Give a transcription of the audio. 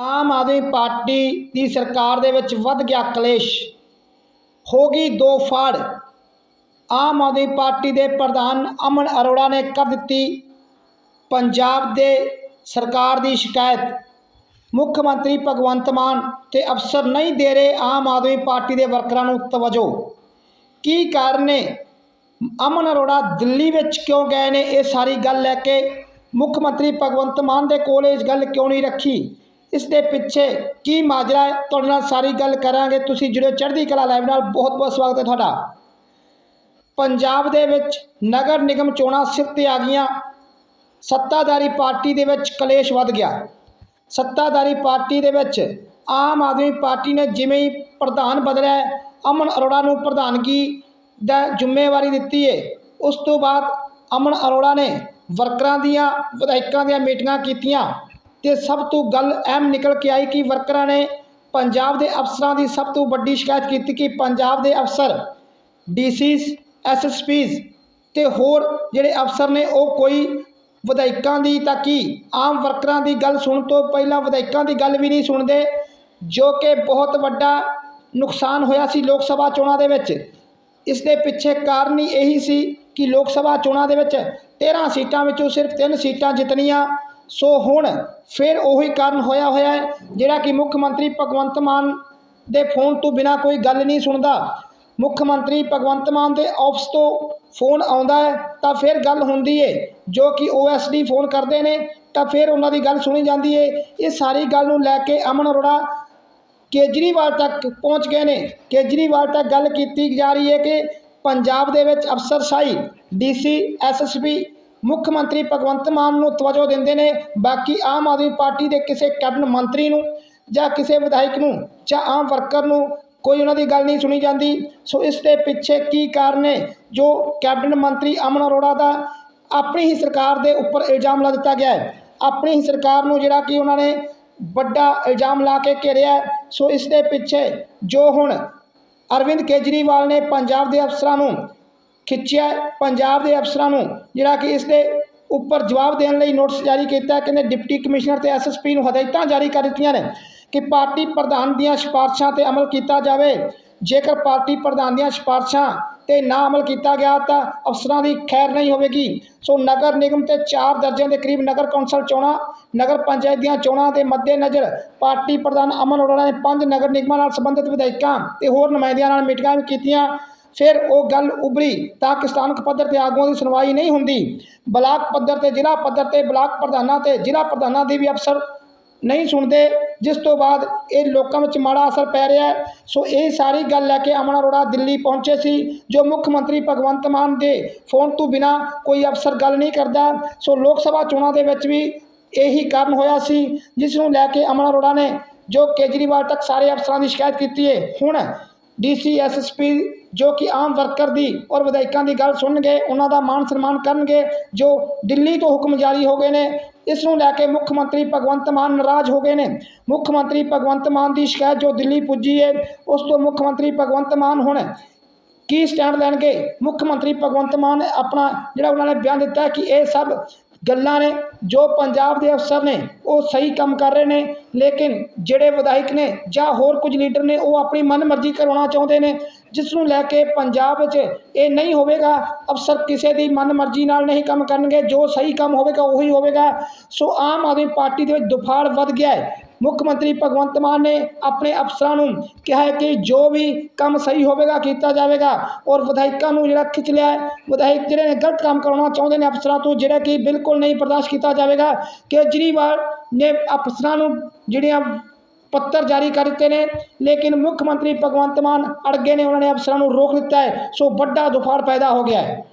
Aam Aadmi party ਦੀ ਸਰਕਾਰ ਦੇ ਵਿੱਚ ਵੱਧ ਗਿਆ ਕਲੇਸ਼। ਹੋ ਗਈ ਦੋ ਫਾੜ। ਆਮ ਆਦਮੀ ਪਾਰਟੀ ਦੇ ਪ੍ਰਧਾਨ ਅਮਨ ਅਰੋੜਾ ਨੇ ਕਰ ਦਿੱਤੀ ਪੰਜਾਬ ਦੇ ਸਰਕਾਰ ਦੀ ਸ਼ਿਕਾਇਤ। ਮੁੱਖ ਮੰਤਰੀ ਭਗਵੰਤ ਮਾਨ ਤੇ ਅਫਸਰ ਨਹੀਂ ਦੇ ਰਹੇ ਆਮ ਆਦਮੀ ਪਾਰਟੀ ਦੇ ਵਰਕਰਾਂ ਨੂੰ ਤਵਜੋ। ਕੀ ਕਾਰਨ ਨੇ? ਅਮਨ ਅਰੋੜਾ ਦਿੱਲੀ ਵਿੱਚ ਕਿਉਂ ਗਏ ਨੇ? ਇਹ ਸਾਰੀ ਗੱਲ ਲੈ ਕੇ ਮੁੱਖ ਮੰਤਰੀ ਭਗਵੰਤ ਮਾਨ ਦੇ ਕੋਲ ਇਸ ਗੱਲ ਕਿਉਂ ਨਹੀਂ ਰੱਖੀ? ਇਸ ਦੇ ਪਿੱਛੇ ਕੀ ਮਾਜਰਾ ਹੈ? ਤੁਹਾਡੇ ਨਾਲ ਸਾਰੀ ਗੱਲ ਕਰਾਂਗੇ। ਤੁਸੀਂ ਜੁੜਿਓ ਚੜ੍ਹਦੀ ਕਲਾ ਲਾਈਵ ਨਾਲ। ਬਹੁਤ ਬਹੁਤ ਸਵਾਗਤ ਹੈ ਤੁਹਾਡਾ। ਪੰਜਾਬ ਦੇ ਵਿੱਚ ਨਗਰ ਨਿਗਮ ਚੋਣਾਂ ਸਿਰ ਤੇ ਆ ਗਈਆਂ। ਸੱਤਾਧਾਰੀ ਪਾਰਟੀ ਦੇ ਵਿੱਚ ਕਲੇਸ਼ ਵੱਧ ਗਿਆ। ਸੱਤਾਧਾਰੀ ਪਾਰਟੀ ਦੇ ਵਿੱਚ ਆਮ ਆਦਮੀ ਪਾਰਟੀ ਨੇ ਜਿਵੇਂ ਹੀ ਪ੍ਰਧਾਨ ਬਦਲਿਆ ਅਮਨ ਅਰੋੜਾ ਨੂੰ ਪ੍ਰਧਾਨਗੀ ਦਾ ਜ਼ਿੰਮੇਵਾਰੀ ਦਿੱਤੀ ਹੈ ਉਸ ਤੋਂ ਬਾਅਦ ਅਮਨ ਅਰੋੜਾ ਨੇ ਵਰਕਰਾਂ ਦੀਆਂ, ਵਿਧਾਇਕਾਂ ਦੀਆਂ ਮੀਟਿੰਗਾਂ ਕੀਤੀਆਂ। ਤੇ ਸਭ ਤੋਂ ਗੱਲ ਅਹਿਮ ਨਿਕਲ ਕੇ ਆਈ ਕਿ ਵਰਕਰਾਂ ਨੇ ਪੰਜਾਬ ਦੇ ਅਫਸਰਾਂ ਦੀ ਸਭ ਤੋਂ ਵੱਡੀ ਸ਼ਿਕਾਇਤ ਕੀਤੀ ਕਿ ਪੰਜਾਬ ਦੇ ਅਫਸਰ ਡੀਸੀਸ ਐਸਐਸਪੀਸ ਤੇ ਹੋਰ ਜਿਹੜੇ ਅਫਸਰ ਨੇ ਉਹ ਕੋਈ ਵਿਧਾਇਕਾਂ ਦੀ ਤਾਂ ਕੀ? ਆਮ ਵਰਕਰਾਂ ਦੀ ਗੱਲ ਸੁਣਨ ਤੋਂ ਪਹਿਲਾਂ ਵਿਧਾਇਕਾਂ ਦੀ ਗੱਲ ਵੀ ਨਹੀਂ ਸੁਣਦੇ, ਜੋ ਕਿ ਬਹੁਤ ਵੱਡਾ ਨੁਕਸਾਨ ਹੋਇਆ ਸੀ ਲੋਕ ਸਭਾ ਚੋਣਾਂ ਦੇ ਵਿੱਚ। ਇਸ ਦੇ ਪਿੱਛੇ ਕਾਰਨ ਹੀ ਇਹੀ ਸੀ ਕਿ ਲੋਕ ਸਭਾ ਚੋਣਾਂ ਦੇ ਵਿੱਚ 13 ਸੀਟਾਂ ਵਿੱਚੋਂ ਸਿਰਫ 3 ਸੀਟਾਂ ਜਿੱਤਣੀਆਂ ਸੋ ਹੁਣ ਫਿਰ ਉਹੀ ਕਾਰਨ ਹੋਇਆ ਹੋਇਆ ਹੈ, ਜਿਹੜਾ ਕਿ ਮੁੱਖ ਮੰਤਰੀ ਭਗਵੰਤ ਮਾਨ ਦੇ ਫੋਨ ਤੋਂ ਬਿਨਾ ਕੋਈ ਗੱਲ ਨਹੀਂ ਸੁਣਦਾ। ਮੁੱਖ ਮੰਤਰੀ ਭਗਵੰਤ ਮਾਨ ਦੇ ਆਫਿਸ ਤੋਂ ਫੋਨ ਆਉਂਦਾ ਹੈ, ਤਾਂ ਫਿਰ ਗੱਲ ਹੁੰਦੀ ਏ, ਜੋ ਕਿ ਓਐਸਡੀ ਫੋਨ ਕਰਦੇ ਨੇ, ਤਾਂ ਫਿਰ ਉਹਨਾਂ ਦੀ ਗੱਲ ਸੁਣੀ ਜਾਂਦੀ ਏ। ਇਹ ਸਾਰੀ ਗੱਲ ਨੂੰ ਲੈ ਕੇ ਅਮਨ ਅਰੋੜਾ ਕੇਜਰੀਵਾਲ ਤੱਕ ਪਹੁੰਚ ਗਏ ਨੇ। ਕੇਜਰੀਵਾਲ ਤੱਕ ਗੱਲ ਕੀਤੀ ਜਾ ਰਹੀ ਹੈ ਕਿ ਪੰਜਾਬ ਦੇ ਵਿੱਚ ਅਫਸਰਸ਼ਾਹੀ ਡੀਸੀ ਐਸਐਸਪੀ ਮੁੱਖ ਮੰਤਰੀ ਭਗਵੰਤ ਮਾਨ ਨੂੰ ਤਵਜੋ ਦਿੰਦੇ ਨੇ, ਬਾਕੀ ਆਮ ਆਦਮੀ ਪਾਰਟੀ ਦੇ ਕਿਸੇ ਕੈਬਨਿਟ ਮੰਤਰੀ ਨੂੰ ਜਾਂ ਕਿਸੇ ਵਿਧਾਇਕ ਨੂੰ ਜਾਂ ਆਮ ਵਰਕਰ ਨੂੰ ਕੋਈ ਉਹਨਾਂ ਦੀ ਗੱਲ ਨਹੀਂ ਸੁਣੀ ਜਾਂਦੀ। ਸੋ ਇਸ ਦੇ ਪਿੱਛੇ ਕੀ ਕਾਰਨ ਹੈ ਜੋ ਕੈਬਨਿਟ ਮੰਤਰੀ ਅਮਨ ਅਰੋੜਾ ਦਾ ਆਪਣੀ ਹੀ ਸਰਕਾਰ ਦੇ ਉੱਪਰ ਇਲਜ਼ਾਮ ਲਾ ਦਿੱਤਾ ਗਿਆ ਹੈ। ਆਪਣੀ ਹੀ ਸਰਕਾਰ ਨੂੰ ਜਿਹੜਾ ਕਿ ਉਹਨਾਂ ਨੇ ਵੱਡਾ ਇਲਜ਼ਾਮ ਲਾ ਕੇ ਘੇਰਿਆ ਸੋ ਇਸ ਦੇ ਪਿੱਛੇ ਜੋ ਹੁਣ ਅਰਵਿੰਦ ਕੇਜਰੀਵਾਲ ਨੇ ਪੰਜਾਬ ਦੇ ਅਫਸਰਾਂ ਨੂੰ ਖਿੱਚਿਆ ਪੰਜਾਬ ਦੇ ਅਫਸਰਾਂ ਨੂੰ, ਜਿਹੜਾ ਕਿ ਇਸ ਦੇ ਉੱਪਰ ਜਵਾਬ ਦੇਣ ਲਈ ਨੋਟਿਸ ਜਾਰੀ ਕੀਤਾ, ਕਹਿੰਦੇ ਡਿਪਟੀ ਕਮਿਸ਼ਨਰ ਤੇ ਐਸਐਸਪੀ ਨੂੰ ਹਦਾਇਤਾਂ ਜਾਰੀ ਕਰ ਦਿੱਤੀਆਂ ਨੇ ਕਿ ਪਾਰਟੀ ਪ੍ਰਧਾਨ ਦੀਆਂ ਸਿਫਾਰਸ਼ਾਂ ਤੇ ਅਮਲ ਕੀਤਾ ਜਾਵੇ। ਜੇਕਰ ਪਾਰਟੀ ਪ੍ਰਧਾਨ ਦੀਆਂ ਸਿਫਾਰਸ਼ਾਂ ਤੇ ਨਾ ਅਮਲ ਕੀਤਾ ਗਿਆ ਤਾਂ ਅਫਸਰਾਂ ਦੀ ਖੈਰ ਨਹੀਂ ਹੋਵੇਗੀ। ਸੋ ਨਗਰ ਨਿਗਮ ਤੇ 4 ਦਰਜਨ ਦੇ ਕਰੀਬ ਨਗਰ ਕੌਂਸਲ ਚੋਣਾਂ, ਨਗਰ ਪੰਚਾਇਤ ਦੀਆਂ ਚੋਣਾਂ ਦੇ ਮੱਦੇਨਜ਼ਰ ਪਾਰਟੀ ਪ੍ਰਧਾਨ ਅਮਨ ਅਰੋੜਾ ਨੇ ਪੰਜ ਨਗਰ ਨਿਗਮਾਂ ਨਾਲ ਸੰਬੰਧਿਤ ਵਿਧਾਇਕਾਂ ਤੇ ਹੋਰ ਨੁਮਾਇੰਦਿਆਂ ਨਾਲ ਮੀਟਿੰਗਾਂ ਵੀ ਕੀਤੀਆਂ। ਫਿਰ ਉਹ ਗੱਲ ਉਭਰੀ। ਤਾਂ ਕਿ ਸਥਾਨਕ ਪੱਧਰ ਤੇ ਆਗੂਆਂ ਦੀ ਸੁਣਵਾਈ ਨਹੀਂ ਹੁੰਦੀ। ਬਲਾਕ ਪੱਧਰ ਤੇ, ਜ਼ਿਲ੍ਹਾ ਪੱਧਰ ਤੇ, ਬਲਾਕ ਪ੍ਰਧਾਨਾਂ ਤੇ, ਜ਼ਿਲ੍ਹਾ ਪ੍ਰਧਾਨਾਂ ਦੀ ਵੀ ਅਫਸਰ ਨਹੀਂ ਸੁਣਦੇ। ਜਿਸ ਤੋਂ ਬਾਅਦ ਇਹ ਲੋਕਾਂ ਵਿੱਚ ਮਾੜਾ ਅਸਰ ਪੈ ਰਿਹਾ ਸੋ ਇਹ ਸਾਰੀ ਗੱਲ ਲੈ ਕੇ ਅਮਨ ਅਰੋੜਾ ਦਿੱਲੀ ਪਹੁੰਚੇ ਸੀ, ਜੋ ਮੁੱਖ ਮੰਤਰੀ ਭਗਵੰਤ ਮਾਨ ਦੇ ਫੋਨ ਤੋਂ ਬਿਨਾ ਕੋਈ ਅਫਸਰ ਗੱਲ ਨਹੀਂ ਕਰਦਾ। ਸੋ ਲੋਕ ਸਭਾ ਚੋਣਾਂ ਦੇ ਵਿੱਚ ਵੀ ਇਹੀ ਕਾਰਨ ਹੋਇਆ ਸੀ, ਜਿਸ ਨੂੰ ਲੈ ਕੇ ਅਮਨ ਅਰੋੜਾ ਨੇ ਜੋ ਕੇਜਰੀਵਾਲ ਤੱਕ ਸਾਰੇ ਅਫਸਰਾਂ ਦੀ ਸ਼ਿਕਾਇਤ ਕੀਤੀ ਹੈ। ਹੁਣ ਡੀਸੀ ਐਸਐਸਪੀ ਜੋ ਕਿ ਆਮ ਵਰਕਰ ਦੀ ਔਰ ਵਿਧਾਇਕਾਂ ਦੀ ਗੱਲ ਸੁਣਨਗੇ, ਉਹਨਾਂ ਦਾ ਮਾਣ ਸਨਮਾਨ ਕਰਨਗੇ, ਜੋ ਦਿੱਲੀ ਤੋਂ ਹੁਕਮ ਜਾਰੀ ਹੋ ਗਏ ਨੇ, ਇਸ ਨੂੰ ਲੈ ਕੇ ਮੁੱਖ ਮੰਤਰੀ ਭਗਵੰਤ ਮਾਨ ਨਾਰਾਜ਼ ਹੋ ਗਏ ਨੇ। ਮੁੱਖ ਮੰਤਰੀ ਭਗਵੰਤ ਮਾਨ ਦੀ ਸ਼ਿਕਾਇਤ ਜੋ ਦਿੱਲੀ ਪੁੱਜੀ ਹੈ ਉਸ ਤੋਂ ਮੁੱਖ ਮੰਤਰੀ ਭਗਵੰਤ ਮਾਨ ਹੁਣ ਕੀ ਸਟੈਂਡ ਲੈਣਗੇ? ਮੁੱਖ ਮੰਤਰੀ ਭਗਵੰਤ ਮਾਨ ਨੇ ਆਪਣਾ ਜਿਹੜਾ ਉਹਨਾਂ ਨੇ ਬਿਆਨ ਦਿੱਤਾ ਕਿ ਇਹ ਸਭ ਗੱਲਾਂ ਨੇ, ਜੋ ਪੰਜਾਬ ਦੇ ਅਫਸਰ ਨੇ, ਉਹ ਸਹੀ ਕੰਮ ਕਰ ਰਹੇ ਨੇ, ਲੇਕਿਨ ਜਿਹੜੇ ਵਿਧਾਇਕ ਨੇ ਜਾਂ ਹੋਰ ਕੁਝ ਲੀਡਰ ਨੇ, ਉਹ ਆਪਣੀ ਮਨਮਰਜ਼ੀ ਕਰਵਾਉਣਾ ਚਾਹੁੰਦੇ ਨੇ ਜਿਸ ਨੂੰ ਲੈ ਕੇ ਪੰਜਾਬ ਵਿੱਚ ਇਹ ਨਹੀਂ ਹੋਵੇਗਾ, ਅਫਸਰ ਕਿਸੇ ਦੀ ਮਨਮਰਜ਼ੀ ਨਾਲ ਨਹੀਂ ਕੰਮ ਕਰਨਗੇ, ਜੋ ਸਹੀ ਕੰਮ ਹੋਵੇਗਾ, ਉਹੀ ਹੋਵੇਗਾ। ਸੋ ਆਮ ਆਦਮੀ ਪਾਰਟੀ ਦੇ ਵਿੱਚ ਦੁਫਾੜ ਵੱਧ ਗਿਆ ਹੈ। ਮੁੱਖ ਮੰਤਰੀ ਭਗਵੰਤ ਮਾਨ ਨੇ ਆਪਣੇ ਅਫਸਰਾਂ ਨੂੰ ਕਿਹਾ ਹੈ ਕਿ ਜੋ ਵੀ ਕੰਮ ਸਹੀ ਹੋਵੇਗਾ, ਕੀਤਾ ਜਾਵੇਗਾ ਔਰ ਵਿਧਾਇਕਾਂ ਨੂੰ ਜਿਹੜਾ ਖਿੱਚ ਲਿਆ ਵਿਧਾਇਕ ਜਿਹੜੇ ਨੇ ਗਲਤ ਕੰਮ ਕਰਾਉਣਾ ਚਾਹੁੰਦੇ ਨੇ ਅਫਸਰਾਂ ਤੋਂ, ਜਿਹੜਾ ਕਿ ਬਿਲਕੁਲ ਨਹੀਂ ਬਰਦਾਸ਼ਤ ਕੀਤਾ ਜਾਵੇਗਾ। ਕੇਜਰੀਵਾਲ ਨੇ ਅਫਸਰਾਂ ਨੂੰ ਜਿਹੜੀਆਂ ਪੱਤਰ ਜਾਰੀ ਕਰ ਦਿੱਤੇ ਨੇ, ਲੇਕਿਨ ਮੁੱਖ ਮੰਤਰੀ ਭਗਵੰਤ ਮਾਨ ਅੜਗੇ ਨੇ, ਉਹਨਾਂ ਨੇ ਅਫਸਰਾਂ ਨੂੰ ਰੋਕ ਦਿੱਤਾ ਹੈ। ਸੋ ਵੱਡਾ ਦੁਫਾੜ ਪੈਦਾ ਹੋ ਗਿਆ ਹੈ।